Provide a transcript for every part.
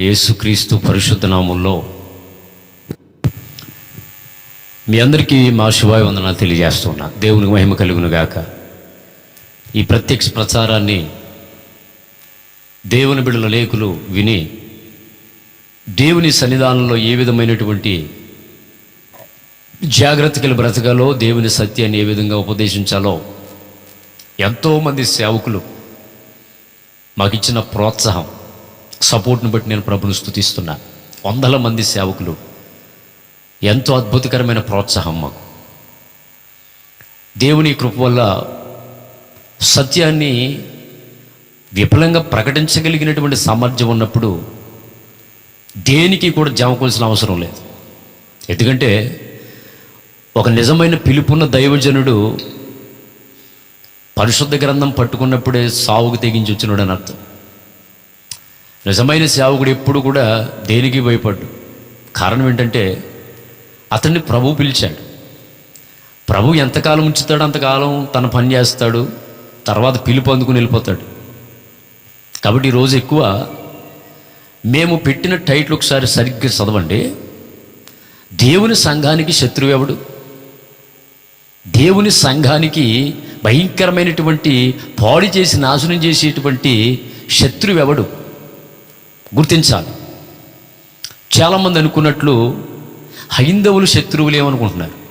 యేసుక్రీస్తు పరిశుద్ధ నామంలో మీ అందరికీ మా శుభాయ తెలియజేస్తున్నా. దేవునికి మహిమ కలుగును గాక. ఈ ప్రత్యక్ష ప్రచారాన్ని దేవుని బిడల లేఖలు విని దేవుని సన్నిధానంలో ఏ విధమైనటువంటి జాగ్రత్తలు బ్రతకాలో దేవుని సత్యాన్ని ఏ విధంగా ఉపదేశించాలో ఎంతోమంది సేవకులు మాకు ఇచ్చిన ప్రోత్సాహం సపోర్ట్ని బట్టి నేను ప్రభుని స్థుతిస్తున్నా వందల మంది సేవకులు. ఎంతో అద్భుతకరమైన ప్రోత్సాహం మాకు. దేవుని కృప వల్ల సత్యాన్ని విఫలంగా ప్రకటించగలిగినటువంటి సామర్థ్యం ఉన్నప్పుడు దేనికి కూడా జమకోవాల్సిన అవసరం లేదు. ఎందుకంటే ఒక నిజమైన పిలుపున్న దైవజనుడు పరిశుద్ధ గ్రంథం పట్టుకున్నప్పుడే సావుకు తెగించి వచ్చినాడు అని అర్థం. నిజమైన సేవకుడు ఎప్పుడు కూడా దేనికి భయపడ్డు? కారణం ఏంటంటే అతన్ని ప్రభు పిలిచాడు. ప్రభు ఎంతకాలం ఉంచుతాడు అంతకాలం తన పని చేస్తాడు. తర్వాత పిలుపు అందుకుని వెళ్ళిపోతాడు. కాబట్టి ఈరోజు ఎక్కువ మేము పెట్టిన టైటిల్ ఒకసారి సరిగ్గా చదవండి. దేవుని సంఘానికి శత్రువు ఎవడు? దేవుని సంఘానికి భయంకరమైనటువంటి పాడి చేసి నాశనం చేసేటువంటి శత్రువు ఎవడు? గుర్తించాలి. చాలామంది అనుకున్నట్లు హైందవులు శత్రువులేమనుకుంటున్నారు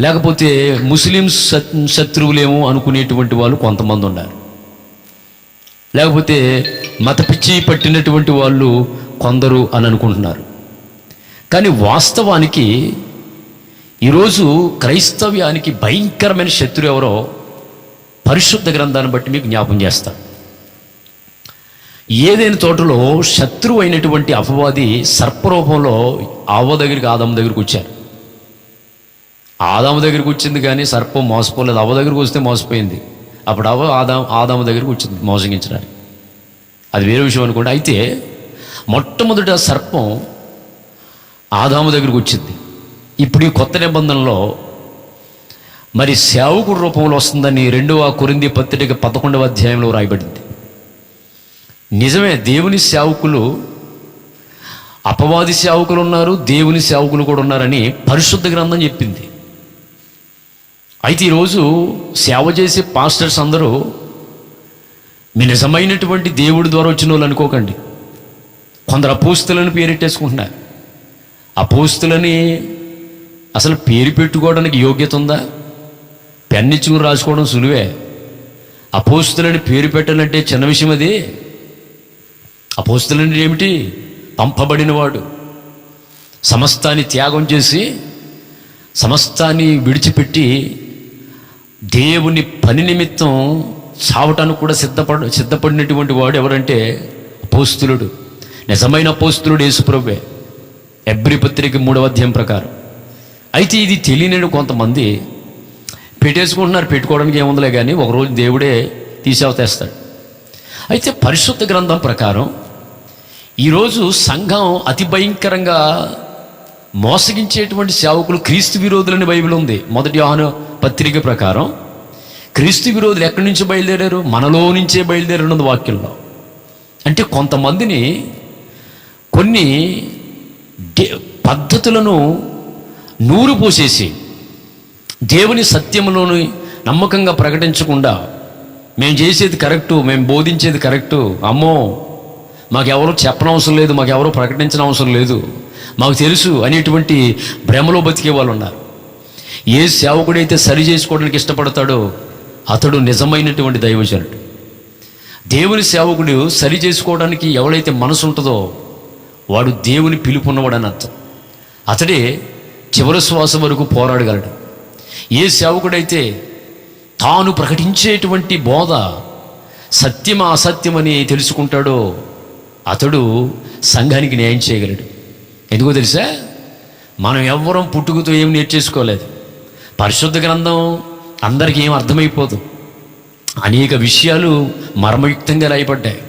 లేకపోతే ముస్లిమ్స్ శత్రువులేమో అనుకునేటువంటి వాళ్ళు కొంతమంది ఉన్నారు. లేకపోతే మత పిచ్చి పట్టినటువంటి వాళ్ళు కొందరు అని అనుకుంటున్నారు. కానీ వాస్తవానికి ఈరోజు క్రైస్తవ్యానికి భయంకరమైన శత్రువు ఎవరో పరిశుద్ధ గ్రంథాన్ని బట్టి మీకు జ్ఞాపం చేస్తాను. ఏదైనా తోటలో శత్రువు అయినటువంటి అపవాది సర్పరూపంలో ఆవ దగ్గరికి ఆదమ్మ దగ్గరికి వచ్చారు. ఆదాము దగ్గరికి వచ్చింది కానీ సర్పం మోసపోలేదు. అవ దగ్గరికి వస్తే మోసపోయింది. అప్పుడు అవ ఆదాం ఆదాము దగ్గరికి వచ్చింది మోసగించడానికి. అది వేరే విషయం అనుకోండి. అయితే మొట్టమొదట సర్పం ఆదాము దగ్గరికి వచ్చింది. ఇప్పుడు ఈ కొత్త నిబంధనలో మరి సేవకుడు రూపంలో వస్తుందని రెండవ కొరింది పత్రిక పదకొండవ అధ్యాయంలో రాయబడింది. నిజమే దేవుని సేవకులు అపవాది సేవకులు ఉన్నారు దేవుని సేవకులు కూడా ఉన్నారని పరిశుద్ధ గ్రంథం చెప్పింది. అయితే ఈరోజు సేవ చేసే పాస్టర్స్ అందరూ మీ నిజమైనటువంటి దేవుడి ద్వారా వచ్చిన వాళ్ళు అనుకోకండి. కొందరు అపోస్తులను పేరెట్టేసుకుంటున్నారు అపోస్తులని అసలు పేరు పెట్టుకోవడానికి యోగ్యత ఉందా? పెన్నిచ్చుకుని రాసుకోవడం సులువే. అపోస్తులని పేరు పెట్టాలంటే చిన్న విషయం అది. అపోస్తులని ఏమిటి? పంపబడినవాడు. సమస్తాన్ని త్యాగం చేసి సమస్తాన్ని విడిచిపెట్టి దేవుని పని నిమిత్తం చావటానికి కూడా సిద్ధపడ సిద్ధపడినటువంటి వాడు ఎవరంటే అపోస్తులుడు. నిజమైన అపోస్తులుడు యేసుప్రభే ఎబ్రి పత్రిక మూడవ అధ్యాయం ప్రకారం. అయితే ఇది తెలియని కొంతమంది పెట్టేసుకుంటున్నారు పెట్టుకోవడానికి ఏముందిలే కానీ ఒకరోజు దేవుడే తీసేవతేస్తాడు అయితే పరిశుద్ధ గ్రంథం ప్రకారం ఈరోజు సంఘం అతి భయంకరంగా మోసగించేటువంటి సేవకులు క్రీస్తు విరోధులని బైబిల్ ఉంది. మొదటి ఆహ్వాన పత్రిక ప్రకారం క్రీస్తు విరోధులు ఎక్కడి నుంచి బయలుదేరారు? మనలో నుంచే బయలుదేరినది వాక్యంలో. అంటే కొంతమందిని కొన్ని డే- పద్ధతులను నూరు పోసేసి దేవుని సత్యములోని నమ్మకంగా ప్రకటించకుండా మేము చేసేది కరెక్టు మేము బోధించేది కరెక్టు. అమ్మో మాకెవరూ చెప్పనవసరం లేదు మాకెవరూ ప్రకటించిన అవసరం లేదు. మాకు తెలుసు అనేటువంటి భ్రమలో బతికే వాళ్ళు ఉన్నారు ఏ సేవకుడైతే సరి చేసుకోవడానికి ఇష్టపడతాడో అతడు నిజమైనటువంటి దైవజనుడు. దేవుని సేవకుడు సరి చేసుకోవడానికి ఎవడైతే మనసు ఉంటుందో వాడు దేవుని పిలుపున్నవాడని అర్థం. అతడే చివరి శ్వాస వరకు పోరాడగలడు. ఏ సేవకుడైతే తాను ప్రకటించేటువంటి బోధ సత్యమా అసత్యమని తెలుసుకుంటాడో అతడు సంఘానికి న్యాయం చేయగలడు. ఎందుకో తెలుసా? మనం ఎవ్వరం పుట్టుకతో ఏం నేర్చేసుకోలేదు. పరిశుద్ధ గ్రంథం అందరికీ ఏం అర్థమైపోదు. అనేక విషయాలు మర్మయుక్తంగా రాయబడ్డాయి.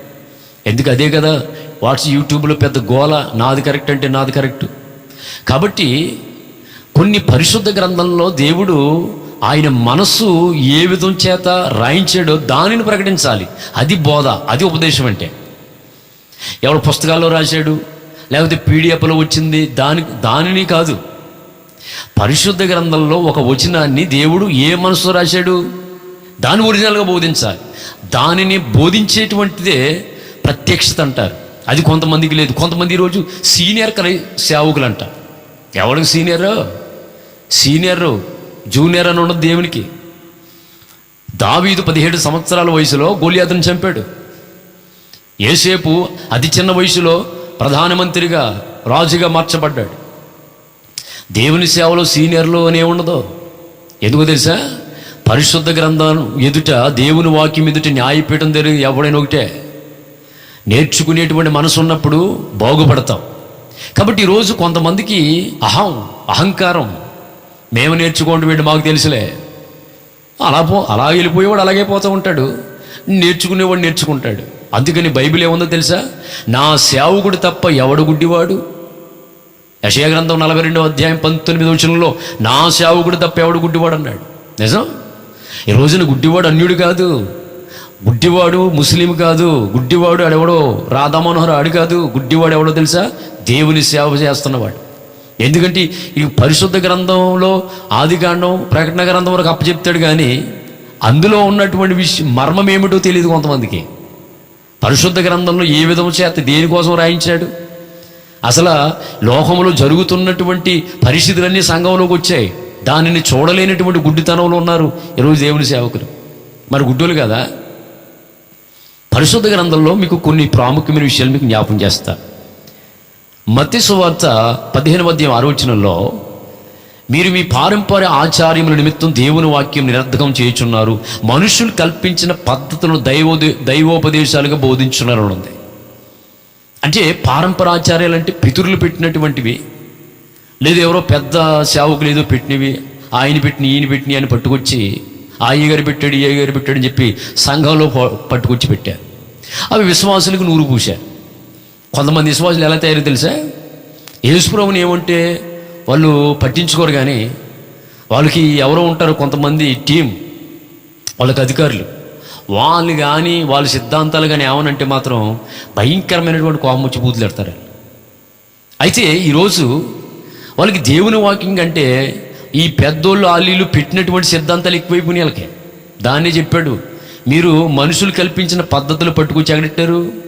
ఎందుకు అదే కదా? వాట్స్ యూట్యూబ్లో పెద్ద గోల నాది కరెక్ట్ అంటే నాది కరెక్ట్. కాబట్టి కొన్ని పరిశుద్ధ గ్రంథంలో దేవుడు ఆయన మనస్సు ఏ విధం చేత రాయించాడో దానిని ప్రకటించాలి. అది బోధ అది ఉపదేశం అంటే. ఎవడు పుస్తకాల్లో రాశాడు లేకపోతే పీడిఎఫ్లో వచ్చింది దాని దానిని కాదు. పరిశుద్ధ గ్రంథంలో ఒక వచనాన్ని దేవుడు ఏ మనసులో రాశాడు? దాని ఒరిజినల్గా బోధించాలి. దానిని బోధించేటువంటిదే ప్రత్యక్షత అంటారు. అది కొంతమందికి లేదు. కొంతమంది ఈరోజు సీనియర్ క్రై సేవకులు అంట ఎవరికి సీనియరు? సీనియరు జూనియర్ అని ఉండదు దేవునికి. దావీదు పదిహేడు సంవత్సరాల వయసులో గోలియాతను చంపాడు. ఏసేపు అతి చిన్న వయసులో ప్రధానమంత్రిగా రాజుగా మార్చబడ్డాడు. దేవుని సేవలో సీనియర్లు అనే ఉండదు. ఎందుకు తెలుసా? పరిశుద్ధ గ్రంథం ఎదుట దేవుని వాక్యం ఎదుట న్యాయపీఠం జరిగి ఎవడైనా ఒకటే. నేర్చుకునేటువంటి మనసు ఉన్నప్పుడు బాగుపడతాం. కాబట్టి ఈరోజు కొంతమందికి అహం అహంకారం మేము నేర్చుకోండి వీడు మాకు తెలుసులే. అలా పో అలా వెళ్ళిపోయేవాడు అలాగే పోతూ ఉంటాడు. నేర్చుకునేవాడు నేర్చుకుంటాడు. అందుకని బైబిల్ ఏముందో తెలుసా? నా సేవకుడు తప్ప ఎవడు గుడ్డివాడు? యశయ గ్రంథం నలభై రెండో అధ్యాయం పంతొమ్మిది వచనంలో నా సేవకుడు తప్ప ఎవడు గుడ్డివాడు అన్నాడు. నిజం? ఈ రోజున గుడ్డివాడు అన్యుడు కాదు. గుడ్డివాడు ముస్లిం కాదు. గుడ్డివాడు అడెవడో రాధామనోహర్ ఆడు కాదు. గుడ్డివాడు ఎవడో తెలుసా? దేవుని సేవ చేస్తున్నవాడు. ఎందుకంటే ఈ పరిశుద్ధ గ్రంథంలో ఆదికాండం ప్రకటన గ్రంథం వరకు అప్పచెప్తాడు కానీ అందులో ఉన్నటువంటి విషయం మర్మం ఏమిటో తెలియదు కొంతమందికి. పరిశుద్ధ గ్రంథంలో ఏ విధము చేత దేనికోసం రాయించాడు? అసలు లోకంలో జరుగుతున్నటువంటి పరిస్థితులన్నీ సంఘంలోకి వచ్చాయి. దానిని చూడలేనటువంటి గుడ్డితనంలో ఉన్నారు ఈరోజు దేవుని సేవకులు. మరి గుడ్డోలు కదా? పరిశుద్ధ గ్రంథంలో మీకు కొన్ని ప్రాముఖ్యమైన విషయాలు మీకు జ్ఞాపం చేస్తా. మత్తి సువార్త పదిహేను మధ్య ఆలోచనలో మీరు మీ పారంపర్య ఆచార్యముల నిమిత్తం దేవుని వాక్యం నిరర్ధకం చేయుచున్నారు. మనుషులు కల్పించిన పద్ధతులను దైవో దైవోపదేశాలుగా బోధించున్నారు ఉంది అంటే పారంపరాచార్యాలు అంటే పితరులు పెట్టినటువంటివి. లేదు ఎవరో పెద్ద సేవకులు ఏదో పెట్టినవి ఆయన పెట్టిన ఈయన పెట్టినవి అని పట్టుకొచ్చి ఆయ్య గారు పెట్టాడు ఏ గారు పెట్టాడు అని చెప్పి సంఘంలో ప- పట్టుకొచ్చి పెట్టారు. అవి విశ్వాసులకు నూరు పూశారు. కొంతమంది విశ్వాసులు ఎలా తయారు తెలుసా? యేసుప్రభుని ఏమంటే వాళ్ళు పట్టించుకోరు కానీ వాళ్ళకి ఎవరో ఉంటారు కొంతమంది టీం వాళ్ళకి అధికారులు. వాళ్ళు కానీ వాళ్ళ సిద్ధాంతాలు కానీ ఏమనంటే మాత్రం భయంకరమైనటువంటి కోమొచ్చి బూతులు అయితే ఈరోజు వాళ్ళకి దేవుని వాకింగ్ అంటే ఈ పెద్దోళ్ళు ఆలీలు పెట్టినటువంటి సిద్ధాంతాలు ఎక్కువైపోయినాయి వాళ్ళకి. దాన్నే చెప్పాడు మీరు మనుషులు కల్పించిన పద్ధతులు పట్టుకొచ్చి ఎక్కడెట్టారు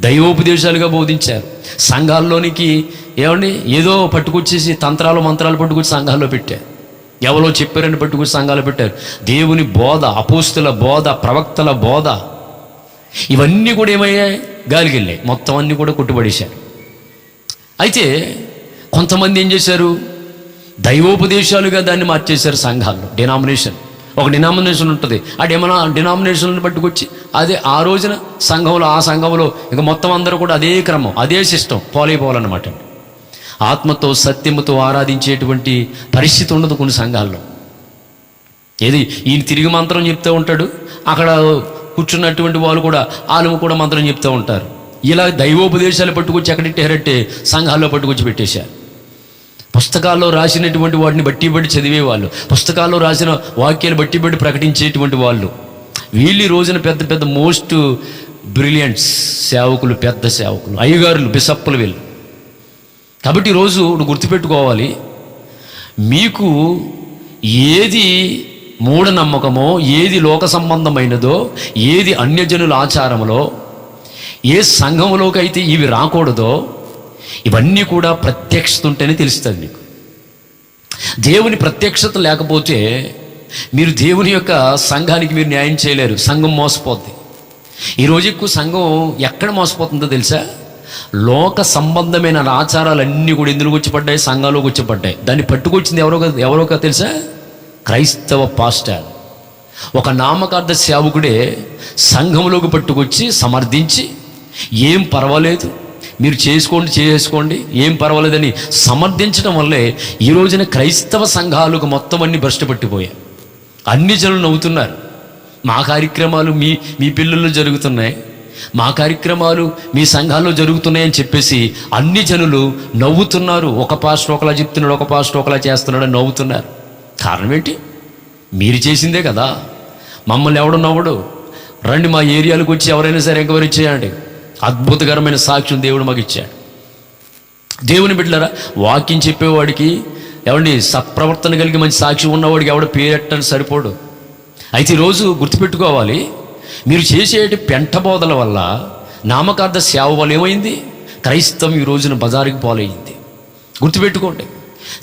దైవోపదేశాలుగా బోధించారు. సంఘాల్లోనికి ఏమండి? ఏదో పట్టుకొచ్చేసి తంత్రాలు మంత్రాలు పట్టుకొచ్చి సంఘాల్లో పెట్టారు. ఎవరో చెప్పారని పట్టుకొచ్చి సంఘాలు పెట్టారు. దేవుని బోధ అపోస్తుల బోధ ప్రవక్తల బోధ ఇవన్నీ కూడా ఏమయ్యాయి? గాలికెళ్ళాయి మొత్తం అన్నీ కూడా కొట్టుబడేశారు. అయితే కొంతమంది ఏం చేశారు? దైవోపదేశాలుగా దాన్ని మార్చేశారు సంఘాల్లో డినామినేషన్ ఒక డినామినేషన్ ఉంటుంది. ఆ డిమనా డినామినేషన్లను పట్టుకొచ్చి అదే ఆ రోజున సంఘంలో ఆ సంఘంలో ఇక మొత్తం అందరూ కూడా అదే క్రమం అదే సిస్టమ్ ఫాలో అయిపోవాలన్నమాట ఆత్మతో సత్యముతో ఆరాధించేటువంటి పరిస్థితి ఉండదు కొన్ని సంఘాల్లో. ఏది ఈయన తిరిగి మంత్రం చెప్తూ ఉంటాడు అక్కడ కూర్చున్నటువంటి వాళ్ళు కూడా వాళ్ళు కూడా మంత్రం చెప్తూ ఉంటారు. ఇలా దైవోపదేశాలు పట్టుకొచ్చి ఎక్కడెట్టారంటే సంఘాల్లో పట్టుకొచ్చి పెట్టేశారు. పుస్తకాల్లో రాసినటువంటి వాటిని బట్టి బట్టి చదివేవాళ్ళు. పుస్తకాల్లో రాసిన వాక్యాలు బట్టి బట్టి ప్రకటించేటువంటి వాళ్ళు. వీళ్ళు రోజున పెద్ద పెద్ద మోస్ట్ బ్రిలియంట్స్ సేవకులు పెద్ద సేవకులు అయ్యగారులు బిసప్పులు వీళ్ళు. కాబట్టి ఈరోజు గుర్తుపెట్టుకోవాలి. మీకు ఏది మూఢనమ్మకమో ఏది లోక సంబంధమైనదో ఏది అన్యజనుల ఆచారములో ఏ సంఘంలోకి అయితే ఇవి రాకూడదో ఇవన్నీ కూడా ప్రత్యక్షత ఉంటేనే తెలుస్తుంది మీకు దేవుని ప్రత్యక్షత లేకపోతే మీరు దేవుని యొక్క సంఘానికి మీరు న్యాయం చేయలేరు సంఘం మోసపోద్ది. ఈరోజు ఎక్కువ సంఘం ఎక్కడ మోసపోతుందో తెలుసా? లోక సంబంధమైన ఆచారాలన్నీ కూడా ఎందులోకి వచ్చిపడ్డాయి? పడ్డాయి వచ్చిపడ్డాయి. వచ్చి పడ్డాయి దాన్ని పట్టుకొచ్చింది ఎవరో ఎవరో తెలుసా? క్రైస్తవ పాస్టర్. ఒక నామకార్థ సేవకుడే సంఘంలోకి పట్టుకొచ్చి సమర్థించి ఏం పర్వాలేదు మీరు చేసుకోండి చేసుకోండి ఏం పర్వాలేదని సమర్థించడం వల్లే ఈ రోజున క్రైస్తవ సంఘాలకు మొత్తం అన్ని భ్రష్టపట్టిపోయాయి అన్ని జనులు నవ్వుతున్నారు. మా కార్యక్రమాలు మీ మీ పిల్లల్లో జరుగుతున్నాయి. మా కార్యక్రమాలు మీ సంఘాల్లో జరుగుతున్నాయని చెప్పేసి అన్ని జనులు నవ్వుతున్నారు. ఒక పాస్ట్ ఒకలా చెప్తున్నాడు ఒక పాస్ట్ ఒకలా చేస్తున్నాడు అని నవ్వుతున్నారు. కారణం ఏంటి? మీరు చేసిందే కదా. మమ్మల్ని ఎవడు నవ్వడు? రండి మా ఏరియాలకు వచ్చి ఎవరైనా సరే ఎంక్వైరీ చేయండి. అద్భుతకరమైన సాక్ష్యం దేవుడు మాకు ఇచ్చాడు దేవుని బిడ్డలరా వాక్యం చెప్పేవాడికి ఎవరిని సత్ప్రవర్తన కలిగి మంచి సాక్ష్యం ఉన్నవాడికి ఎవడ పేరెట్టని సరిపోడు. అయితే ఈరోజు గుర్తుపెట్టుకోవాలి మీరు చేసేటి పెంట బోధల వల్ల నామకార్థ సేవ వల్ల ఏమైంది? క్రైస్తవం ఈ రోజున బజారుకి పాలయ్యింది గుర్తుపెట్టుకోండి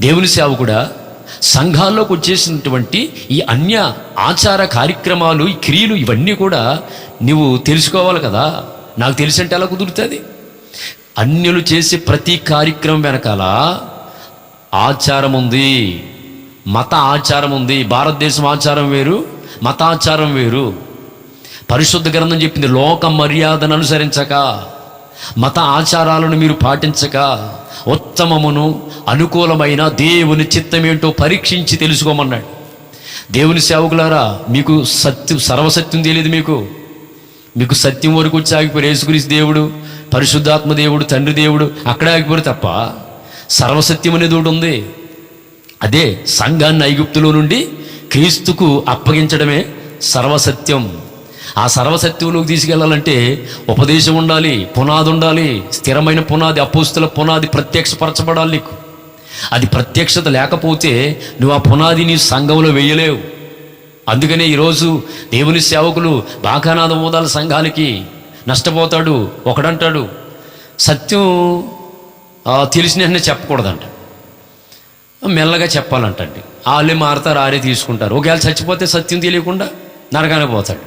దేవుని సేవ కూడా సంఘాల్లోకి వచ్చేసినటువంటి ఈ అన్య ఆచార కార్యక్రమాలు ఈ క్రియలు ఇవన్నీ కూడా నువ్వు తెలుసుకోవాలి కదా. నాకు తెలిసంటే ఎలా కుదురుతుంది. అన్యులు చేసే ప్రతి కార్యక్రమం వెనకాల ఆచారం ఉంది. మత ఆచారం ఉంది. భారతదేశం ఆచారం వేరు మతాచారం వేరు. పరిశుద్ధ గ్రంథం చెప్పింది లోక మర్యాదను అనుసరించక మత ఆచారాలను మీరు పాటించక ఉత్తమమును అనుకూలమైన దేవుని చిత్తమేంటో పరీక్షించి తెలుసుకోమన్నాడు. దేవుని సేవకులారా మీకు సత్యం సర్వసత్యం తెలియదు మీకు. మీకు సత్యం వరకు వచ్చి ఆగిపోయారు యేసుక్రీస్తు దేవుడు పరిశుద్ధాత్మ దేవుడు తండ్రి దేవుడు అక్కడే ఆగిపోయారు తప్ప సర్వసత్యం అనేది ఒకటి ఉంది. అదే సంఘాన్ని ఐగుప్తులో నుండి క్రీస్తుకు అప్పగించడమే సర్వసత్యం. ఆ సర్వసత్యంలోకి తీసుకెళ్ళాలంటే ఉపదేశం ఉండాలి పునాది ఉండాలి స్థిరమైన పునాది అపోస్తుల పునాది ప్రత్యక్షపరచబడాలి నీకు. అది ప్రత్యక్షత లేకపోతే నువ్వు ఆ పునాది నీ సంఘంలో వేయలేవు. అందుకనే ఈరోజు దేవుని సేవకులు బాకానాథ మోదాల సంఘాలకి నష్టపోతాడు ఒకడంటాడు. సత్యం తెలిసిన వెంటనే చెప్పకూడదంట. మెల్లగా చెప్పాలంటండి. వాళ్ళే మారుతారు ఆరే తీసుకుంటారు. ఒకవేళ చచ్చిపోతే సత్యం తెలియకుండా నరగానే పోతాడు.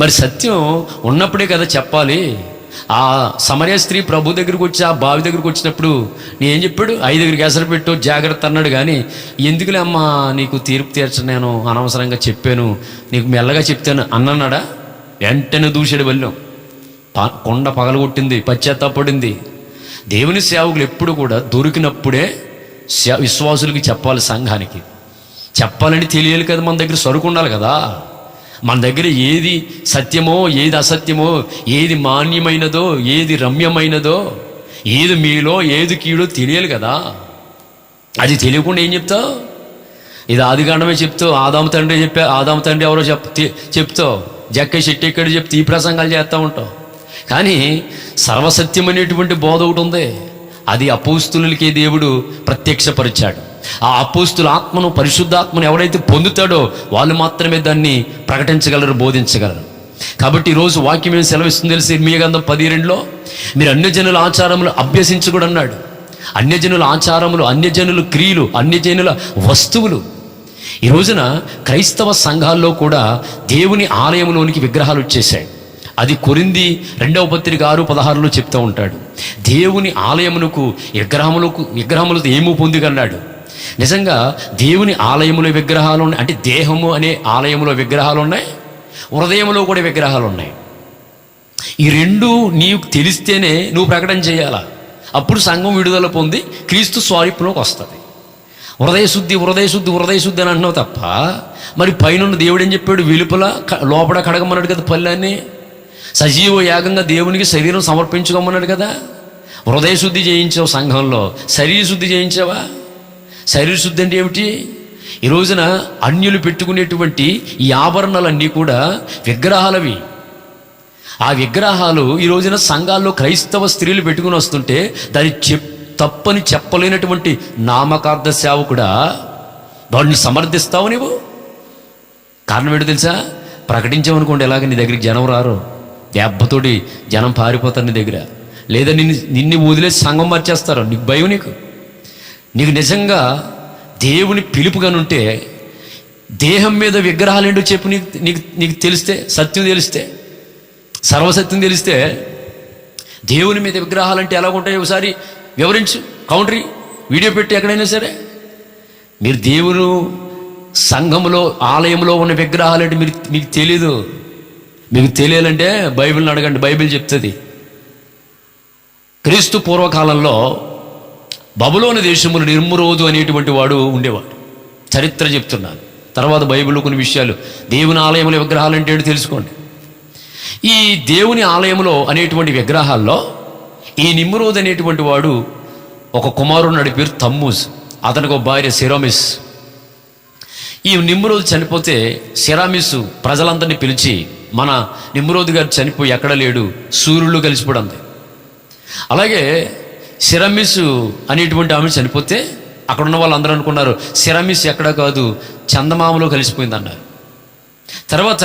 మరి సత్యం ఉన్నప్పుడే కదా చెప్పాలి. ఆ సమరయ స్త్రీ ప్రభు దగ్గరికి వచ్చి ఆ బావి దగ్గరికి వచ్చినప్పుడు నేనేం చెప్పాడు? ఐదు దగ్గరికి ఎసరు పెట్టు జాగ్రత్త అన్నాడు. కానీ ఎందుకులే అమ్మా నీకు తీర్పు తీర్చ నేను అనవసరంగా చెప్పాను. నీకు మెల్లగా చెప్తాను అన్నన్నాడా వెంటనే దూసాడు వెళ్ళాం. ప- కొండ పగలగొట్టింది పశ్చాత్తాపడింది. దేవుని సేవకులు ఎప్పుడు కూడా దొరికినప్పుడే విశ్వాసులకి చెప్పాలి సంఘానికి. చెప్పాలని తెలియాలి కదా మన దగ్గర సరుకు ఉండాలి కదా. మన దగ్గర ఏది సత్యమో ఏది అసత్యమో ఏది మాన్యమైనదో ఏది రమ్యమైనదో ఏది మీలో ఏది కీడో తెలియాలి కదా. అది తెలియకుండా ఏం చెప్తావు? ఇది ఆదికాండమే చెప్తావు ఆదాము తండ్రి చెప్పా ఆదాము తండ్రి ఎవరో చెప్ చెప్తావు. జక్క శెట్టి ఎక్కడ చెప్తే ఈ ప్రసంగాలు చేస్తూ ఉంటావు. కానీ సర్వసత్యం అనేటువంటి బోధ ఒకటి ఉంది. అది అపోస్తులకి దేవుడు ప్రత్యక్షపరిచాడు. ఆ అపోస్తుల ఆత్మను పరిశుద్ధాత్మను ఎవరైతే పొందుతాడో వాళ్ళు మాత్రమే దాన్ని ప్రకటించగలరు బోధించగలరు. కాబట్టి ఈరోజు వాక్యం ఏం సెలవిస్తుంది తెలిసి? మీగంధం పది పదిహేనులో? మీరు అన్యజనుల ఆచారములు అభ్యసించకూడదు అన్నాడు అన్యజనుల ఆచారములు అన్యజనుల క్రియలు అన్యజనుల వస్తువులు. ఈ రోజున క్రైస్తవ సంఘాల్లో కూడా దేవుని ఆలయంలోనికి విగ్రహాలు వచ్చేసాయి అది కొరింది రెండవ పత్రిక ఆరు పదహారులో చెప్తూ ఉంటాడు. దేవుని ఆలయమునకు విగ్రహములకు విగ్రహములతో ఏమూ పొందిగన్నాడు నిజంగా దేవుని ఆలయములో విగ్రహాలు ఉన్నాయి అంటే దేహము అనే ఆలయంలో విగ్రహాలు ఉన్నాయి హృదయంలో కూడా విగ్రహాలు ఉన్నాయి ఈ రెండు నీకు తెలిస్తేనే నువ్వు ప్రకటన చేయాలా? అప్పుడు సంఘం విడుదల పొంది క్రీస్తు స్వరూపంలోకి వస్తుంది. హృదయ శుద్ధి హృదయ శుద్ధి హృదయ శుద్ధి అని అంటున్నావు తప్ప మరి పైన దేవుడు ఏం చెప్పాడు? వెలుపల లోపల కడగమన్నాడు కదా పళ్ళని సజీవ యాగంగా దేవునికి శరీరం సమర్పించుకోమన్నాడు కదా. హృదయ శుద్ధి చేయించావు సంఘంలో. శరీర శుద్ధి చేయించావా? శరీర శుద్ధి అంటే ఏమిటి? ఈ రోజున అన్యులు పెట్టుకునేటువంటి ఈ ఆభరణాలన్నీ కూడా విగ్రహాలవి. ఆ విగ్రహాలు ఈ రోజున సంఘాల్లో క్రైస్తవ స్త్రీలు పెట్టుకుని వస్తుంటే దాన్ని చెప్ తప్పని చెప్పలేనటువంటి నామకార్థ సేవకుడా? వాడిని సమర్థిస్తావు నీవు? కారణం ఏంటో తెలుసా? ప్రకటించామనుకోండి ఎలాగ నీ దగ్గరికి జనం రారు? దెబ్బతోటి జనం పారిపోతారు నీ దగ్గర. లేదా నిన్ను నిన్ను వదిలేసి సంఘం మార్చేస్తారు. నీకు భయం నీకు. నీకు నిజంగా దేవుని పిలుపుగానుంటే దేహం మీద విగ్రహాలు ఏంటో చెప్పు నీకు నీకు నీకు తెలిస్తే సత్యం తెలిస్తే సర్వసత్యం తెలిస్తే దేవుని మీద విగ్రహాలు అంటే ఎలా ఉంటాయి ఒకసారి వివరించు. కౌంటరీ వీడియో పెట్టి ఎక్కడైనా సరే. మీరు దేవుడు సంఘంలో ఆలయంలో ఉన్న విగ్రహాలు అంటే మీరు మీకు తెలీదు. మీకు తెలియాలంటే బైబిల్ని అడగండి. బైబిల్ చెప్తుంది. క్రీస్తు పూర్వకాలంలో బబులోని దేశములు నిర్మురోదు అనేటువంటి వాడు ఉండేవాడు. చరిత్ర చెప్తున్నాను. తర్వాత బైబిల్లో కొన్ని విషయాలు. దేవుని ఆలయంలో విగ్రహాలు అంటే తెలుసుకోండి. ఈ దేవుని ఆలయంలో అనేటువంటి విగ్రహాల్లో ఈ నిమ్రోద్ అనేటువంటి వాడు ఒక కుమారుడు నడి పేరు తమ్మూజ్. అతనికి ఒక భార్య సిరామిస్. ఈ నిమ్రోద్ చనిపోతే సిరామిస్ ప్రజలందరినీ పిలిచి మన నిమ్రోద్ గారు చనిపోయి ఎక్కడ లేడు? సూర్యుడు కలిసిపోవడం అలాగే సిరమిస్ అనేటువంటి ఆమె చనిపోతే అక్కడ ఉన్న వాళ్ళందరూ అనుకున్నారు సిరమిస్ ఎక్కడ కాదు చందమామలో కలిసిపోయింది అన్నారు తర్వాత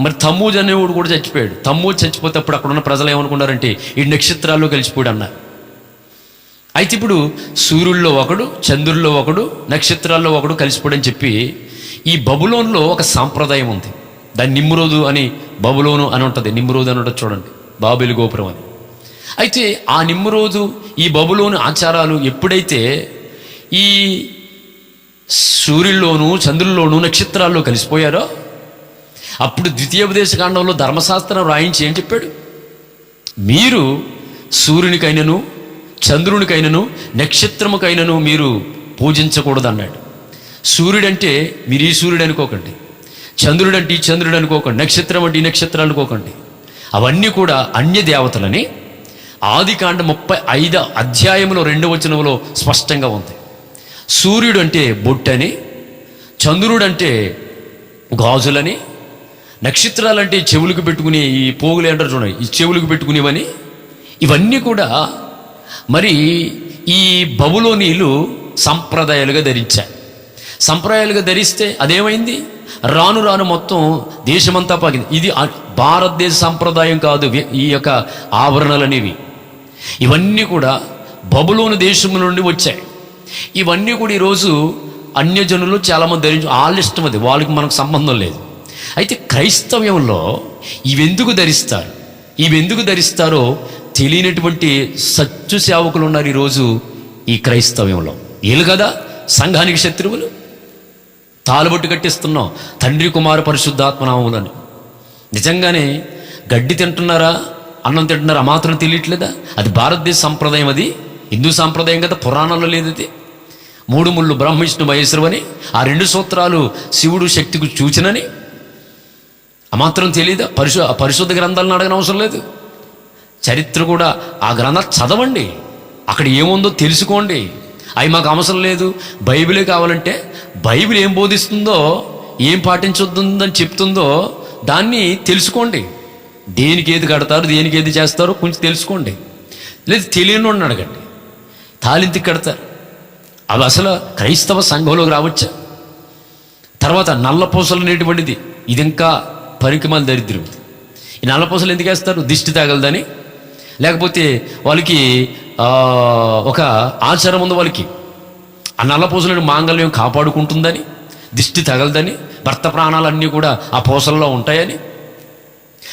మరి తమ్మూజ్ అనేవాడు కూడా చచ్చిపోయాడు. తమ్మూజ్ చచ్చిపోతే అప్పుడు అక్కడ ఉన్న ప్రజలు ఏమనుకున్నారంటే ఈ నక్షత్రాల్లో కలిసిపోయాడు అన్నారు. అయితే ఇప్పుడు సూర్యుల్లో ఒకడు చంద్రుల్లో ఒకడు నక్షత్రాల్లో ఒకడు కలిసిపోడని చెప్పి ఈ బబులోన్లో ఒక సాంప్రదాయం ఉంది. దాన్ని నిమ్రోదు అని బబులోను అని ఉంటుంది. నిమ్రోదు అని ఉంటుంది చూడండి. బాబులి గోపురం అని అయితే ఆ నిమ్మరోజు ఈ బబులోని ఆచారాలు ఎప్పుడైతే ఈ సూర్యుల్లోనూ చంద్రుల్లోనూ నక్షత్రాల్లో కలిసిపోయారో అప్పుడు ద్వితీయ కాండంలో ధర్మశాస్త్రం రాయించి ఏం చెప్పాడు? మీరు సూర్యునికైనను చంద్రునికైనను నక్షత్రముకైనను మీరు పూజించకూడదు అన్నాడు సూర్యుడంటే మీరు ఈ సూర్యుడు అనుకోకండి. చంద్రుడంటే ఈ చంద్రుడు అనుకోకండి. నక్షత్రం అంటే ఈ నక్షత్రం అనుకోకండి. అవన్నీ కూడా అన్య దేవతలని ఆది కాండ ముప్పై ఐదు అధ్యాయంలో రెండవ వచనంలో స్పష్టంగా ఉంది. సూర్యుడు అంటే బొట్టని చంద్రుడు అంటే గాజులని నక్షత్రాలంటే చెవులకు పెట్టుకునే ఈ పోగులు అంటారు చూడండి ఈ చెవులకు పెట్టుకునేవని ఇవన్నీ కూడా మరి ఈ బబులోనీలు సంప్రదాయాలుగా ధరించాయి సంప్రదాయాలుగా ధరిస్తే అదేమైంది? రాను రాను మొత్తం దేశమంతా పాకింది. ఇది భారతదేశ సంప్రదాయం కాదు ఈ యొక్క ఆభరణలు అనేవి ఇవన్నీ కూడా బబులోని దేశం నుండి వచ్చాయి. ఇవన్నీ కూడా ఈరోజు అన్యజనులు చాలామంది ధరించు వాళ్ళ ఇష్టం అది వాళ్ళకి మనకు సంబంధం లేదు. అయితే క్రైస్తవ్యంలో ఇవెందుకు ధరిస్తారు? ఇవెందుకు ధరిస్తారో తెలియనటువంటి సత్యు సేవకులు ఉన్నారు ఈరోజు ఈ క్రైస్తవ్యంలో. వీళ్ళు కదా సంఘానికి శత్రువులు? తాలుబొట్టు కట్టిస్తున్నాం. తండ్రి కుమార పరిశుద్ధాత్మనామములని నిజంగానే గడ్డి తింటున్నారా? అన్నం తింటున్నారు ఆ మాత్రం తెలియట్లేదా? అది భారతదేశ సంప్రదాయం అది. హిందూ సాంప్రదాయం కదా పురాణంలో లేదు అది మూడు ముళ్ళు బ్రహ్మ విష్ణు మహేశ్వరు అని ఆ రెండు సూత్రాలు శివుడు శక్తికి చూచినని. ఆ మాత్రం తెలియదా పరిశు పరిశుద్ధ గ్రంథాలను అడగని అవసరం లేదు. చరిత్ర కూడా ఆ గ్రంథాలు చదవండి. అక్కడ ఏముందో తెలుసుకోండి. అవి మాకు అవసరం లేదు. బైబిలే కావాలంటే బైబిల్ ఏం బోధిస్తుందో ఏం పాటించొద్దని చెప్తుందో దాన్ని తెలుసుకోండి. దేనికి ఏది కడతారు దేనికి ఏది చేస్తారో కొంచెం తెలుసుకోండి. లేదు తెలియని వాడిని అడగండి. తాలింతికి కడతారు. అవి అసలు క్రైస్తవ సంఘంలోకి రావచ్చా? తర్వాత నల్లపూసలు అనేటువంటిది ఇది ఇంకా పరికమాల దరిద్రం ఈ నల్లపూసలు ఎందుకు వేస్తారు? దిష్టి తగలదని. లేకపోతే వాళ్ళకి ఒక ఆచారం ఉంది వాళ్ళకి. ఆ నల్లపూసలను మాంగళ్యం కాపాడుకుంటుందని దిష్టి తగలదని భర్త ప్రాణాలన్నీ కూడా ఆ పూసల్లో ఉంటాయని.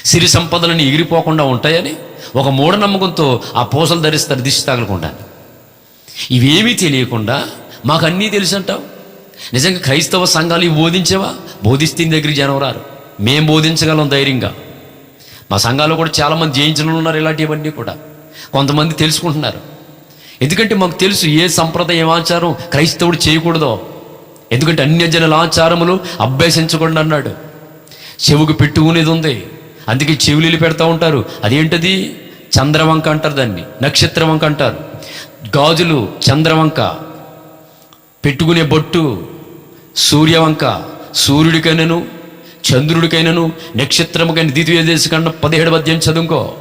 సిరి సంపదలని ఎగిరిపోకుండా ఉంటాయని ఒక మూఢనమ్మకంతో ఆ పూసలు ధరిస్తారు దిష్టి తగలకుండా ఇవేమీ తెలియకుండా మాకు అన్నీ తెలుసు అంటావు. నిజంగా క్రైస్తవ సంఘాలు ఇవి బోధించేవా? బోధిస్తే దగ్గర జనం రారు. మేము బోధించగలం ధైర్యంగా. మా సంఘాల్లో కూడా చాలామంది జయించిన ఉన్నారు ఇలాంటివన్నీ కూడా. కొంతమంది తెలుసుకుంటున్నారు. ఎందుకంటే మాకు తెలుసు ఏ సంప్రదాయం ఆచారం క్రైస్తవుడు చేయకూడదో. ఎందుకంటే అన్యజనుల ఆచారములు అభ్యసించకుండా అన్నాడు. చెవుకు పెట్టుకునేది ఉంది. అందుకే చెవులీలు పెడతా ఉంటారు. అదేంటది? చంద్రవంక అంటారు దాన్ని. నక్షత్రవంక అంటారు. గాజులు చంద్రవంక పెట్టుకునే బొట్టు సూర్యవంక సూర్యుడికైనను చంద్రుడికైనను నక్షత్రముకైన ద్వితీయ కన్నా పదిహేడు అధ్యాయం చదువుకో.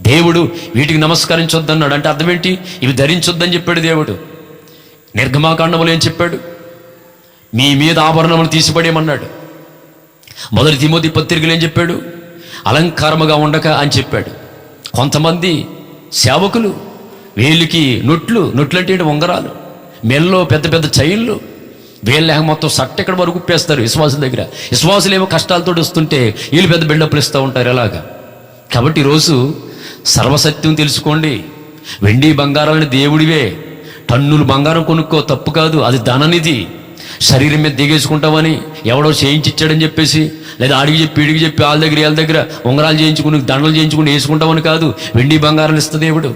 దేవుడు వీటికి నమస్కరించొద్దన్నాడు. అంటే అర్థం ఏంటి ఇవి ధరించొద్దని చెప్పాడు దేవుడు. నిర్గమాకాండములు ఏం చెప్పాడు? మీ మీద ఆభరణములు తీసిపడేయమన్నాడు. మొదటి తిమోతి పత్రికలు ఏం చెప్పాడు? అలంకారముగా ఉండక అని చెప్పాడు. కొంతమంది సేవకులు వేలికి నొట్లు నొట్లు అంటే ఉంగరాలు మెల్లో పెద్ద పెద్ద చైన్లు వేళ్ళ మొత్తం సట్ట ఇక్కడ వరకు ఉప్పేస్తారు విశ్వాసుల దగ్గర? విశ్వాసులు ఏమో కష్టాలతో వస్తుంటే వీళ్ళు పెద్ద బిల్డప్లు ఇస్తూ ఉంటారు ఎలాగా? కాబట్టి ఈరోజు సర్వసత్యం తెలుసుకోండి. వెండి బంగారాలని దేవుడివే. టన్నులు బంగారం కొనుక్కో తప్పు కాదు అది ధననిధి. శరీరం మీద దిగేసుకుంటామని ఎవడో చేయించిచ్చాడని చెప్పేసి లేదా ఆడికి చెప్పి ఈడికి చెప్పి వాళ్ళ దగ్గర వాళ్ళ దగ్గర ఉంగరాలు చేయించుకుని దండలు చేయించుకుని వేసుకుంటామని కాదు. వెండి బంగారాలు ఇస్తుంది దేవుడు.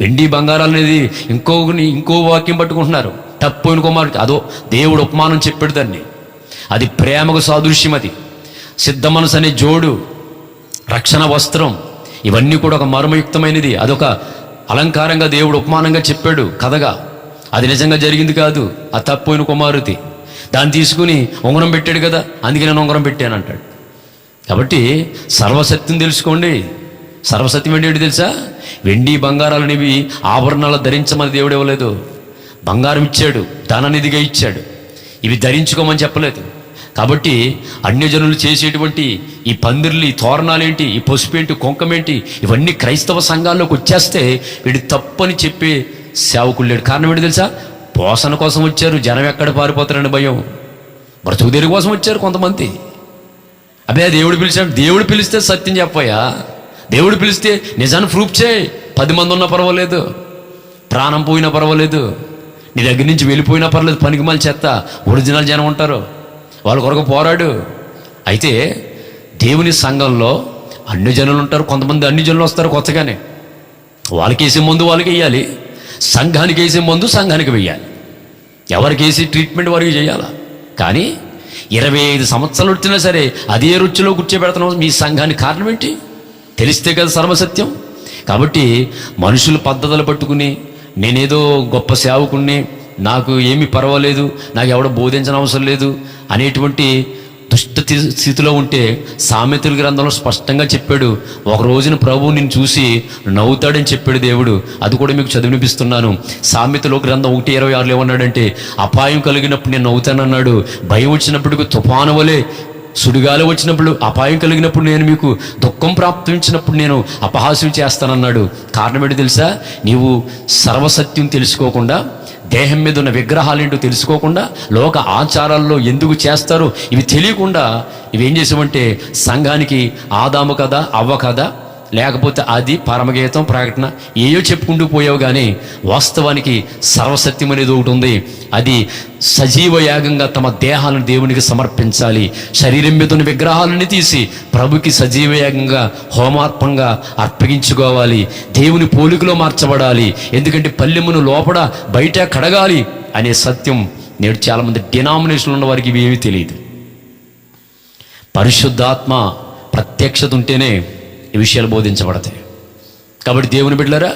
వెండి బంగారాలు అనేది ఇంకో ఇంకో వాక్యం పట్టుకుంటున్నారు. తప్పు కుమారుడికి అదో దేవుడు ఉపమానం చెప్పాడు దాన్ని. అది ప్రేమకు సాదృశ్యం అది. సిద్ధ మనసు అనే జోడు రక్షణ వస్త్రం ఇవన్నీ కూడా ఒక మర్మయుక్తమైనది. అదొక అలంకారంగా దేవుడు ఉపమానంగా చెప్పాడు కథగా. అది నిజంగా జరిగింది కాదు. ఆ తప్పోయిన కుమారుతి దాన్ని తీసుకుని ఉంగరం పెట్టాడు కదా అందుకే నేను ఉంగరం పెట్టాను అంటాడు. కాబట్టి సర్వసత్యం తెలుసుకోండి. సర్వసత్యం ఏంటి తెలుసా? వెండి బంగారాలు అనేవి ఆభరణాలు ధరించమని దేవుడు ఇవ్వలేదు. బంగారం ఇచ్చాడు ధననిధిగా ఇచ్చాడు. ఇవి ధరించుకోమని చెప్పలేదు. కాబట్టి అన్యజనులు చేసేటువంటి ఈ పందిర్లు ఈ తోరణాలేంటి ఈ పసుపేంటి కుంకమేంటి ఇవన్నీ క్రైస్తవ సంఘాల్లోకి వచ్చేస్తే వీడు తప్పని చెప్పే సేవకులు లేడు. కారణం ఏంటి తెలుసా? పోషణ కోసం వచ్చారు జనం ఎక్కడ పారిపోతారని భయం. బ్రతుకు దేని కోసం వచ్చారు కొంతమంది. అదే దేవుడు పిలిచాడు దేవుడు పిలిస్తే సత్యం చెప్పయ్యా దేవుడు పిలిస్తే నిజాన్ని ప్రూఫ్ చేయి. పది మంది ఉన్నా పర్వాలేదు. ప్రాణం పోయినా పర్వాలేదు. నీ దగ్గర నుంచి వెళ్ళిపోయినా పర్లేదు పనికి మళ్ళీ చెత్త. ఒరిజినల్ జనం ఉంటారు. వాళ్ళ కొరకు పోరాడు. అయితే దేవుని సంఘంలో అన్ని జనులు ఉంటారు. కొంతమంది అన్ని జనులు వస్తారు కొత్తగానే. వాళ్ళకి వేసే ముందు వాళ్ళకి వేయాలి సంఘానికి వేసే మందు సంఘానికి వెయ్యాలి ఎవరికి వేసి ట్రీట్మెంట్ వారికి చేయాలా? కానీ ఇరవై ఐదు సంవత్సరాలు వచ్చినా సరే అదే రుచిలో కూర్చోబెడుతున్నాం మీ సంఘానికి కారణం ఏంటి? తెలిస్తే కదా సర్వసత్యం. కాబట్టి మనుషులు పద్ధతులు పట్టుకుని నేనేదో గొప్ప సేవకుణ్ణి నాకు ఏమీ పర్వాలేదు నాకు ఎవడ బోధించిన అవసరం లేదు అనేటువంటి దుష్ట స్థితిలో ఉంటే సామెతల గ్రంథంలో స్పష్టంగా చెప్పాడు. ఒక రోజున ప్రభువు నిన్ను చూసి నవ్వుతాడని చెప్పాడు దేవుడు. అది కూడా మీకు చదివినిపిస్తున్నాను సామెతలో గ్రంథం ఒకటి ఇరవై ఆరులో ఏమన్నాడంటే అపాయం కలిగినప్పుడు నేను నవ్వుతానన్నాడు. భయం వచ్చినప్పుడు తుఫాను వలె సుడిగాలి వచ్చినప్పుడు అపాయం కలిగినప్పుడు నేను మీకు దుఃఖం ప్రాప్తించినప్పుడు నేను అపహాస్యం చేస్తానన్నాడు. కారణం ఏంటి తెలుసా? నీవు సర్వసత్యం తెలుసుకోకుండా దేహం మీద ఉన్న విగ్రహాలు ఏంటో తెలుసుకోకుండా లోక ఆచారాల్లో ఎందుకు చేస్తారు ఇవి తెలియకుండా ఇవేం చేసామంటే సంఘానికి ఆదాము కదా అవ్వ కదా లేకపోతే అది పరమగీతం ప్రకటన ఏయో చెప్పుకుంటూ పోయావు కానీ వాస్తవానికి సర్వసత్యం అనేది ఒకటి ఉంది. అది సజీవ యాగంగా తమ దేహాలను దేవునికి సమర్పించాలి. శరీరం మీద ఉన్న విగ్రహాలని తీసి ప్రభుకి సజీవ యాగంగా హోమార్పంగా అర్పగించుకోవాలి దేవుని పోలికలో మార్చబడాలి. ఎందుకంటే పల్లెమును లోపల బయట కడగాలి అనే సత్యం నేడు చాలామంది డినామినేషన్లు ఉన్న వారికి ఇవి ఏమీ తెలియదు. పరిశుద్ధాత్మ ప్రత్యక్షత ఉంటేనే ఈ విషయాలు బోధించబడతాయి. కాబట్టి దేవుని బిడ్డలరా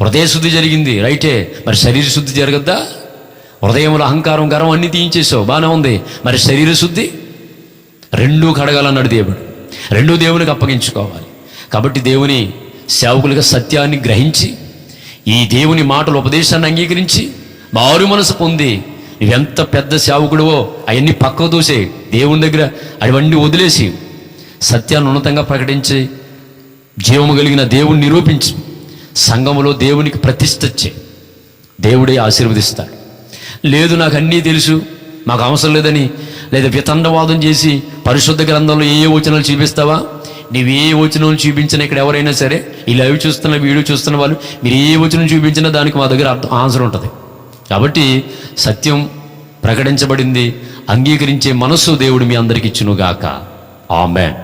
హృదయ శుద్ధి జరిగింది రైటే. మరి శరీర శుద్ధి జరగద్దా? హృదయంలో అహంకారం గర్వం అన్నీ తీయించేసావు బాగానే ఉంది. మరి శరీర శుద్ధి? రెండూ కడగాలన్నాడు దేవుడు. రెండూ దేవునికి అప్పగించుకోవాలి. కాబట్టి దేవుని సేవకులుగా సత్యాన్ని గ్రహించి ఈ దేవుని మాటల ఉపదేశాన్ని అంగీకరించి మారు మనసు పొంది నువ్వెంత పెద్ద సేవకుడువో అవన్నీ పక్కకు దూసే దేవుని దగ్గర అవన్నీ వదిలేసి సత్యాన్ని ఉన్నతంగా ప్రకటించి జీవము కలిగిన దేవుణ్ణి నిరూపించి సంఘములో దేవునికి ప్రతిష్టచ్చే దేవుడే ఆశీర్వదిస్తాడు. లేదు నాకు అన్నీ తెలుసు మాకు అవసరం లేదని లేదా వితండవాదం చేసి పరిశుద్ధ గ్రంథంలో ఏ ఏ వచనాలు చూపిస్తావా? నీవు ఏ వచనాలు చూపించినా ఇక్కడ ఎవరైనా సరే ఈ లైవ్ చూస్తున్న వీడియో చూస్తున్న వాళ్ళు మీరు ఏ వచనం చూపించినా దానికి మా దగ్గర అర్థం ఆన్సర్ ఉంటుంది. కాబట్టి సత్యం ప్రకటించబడింది అంగీకరించే మనస్సు దేవుడు మీ అందరికి ఇచ్చునుగాక ఆమెన్.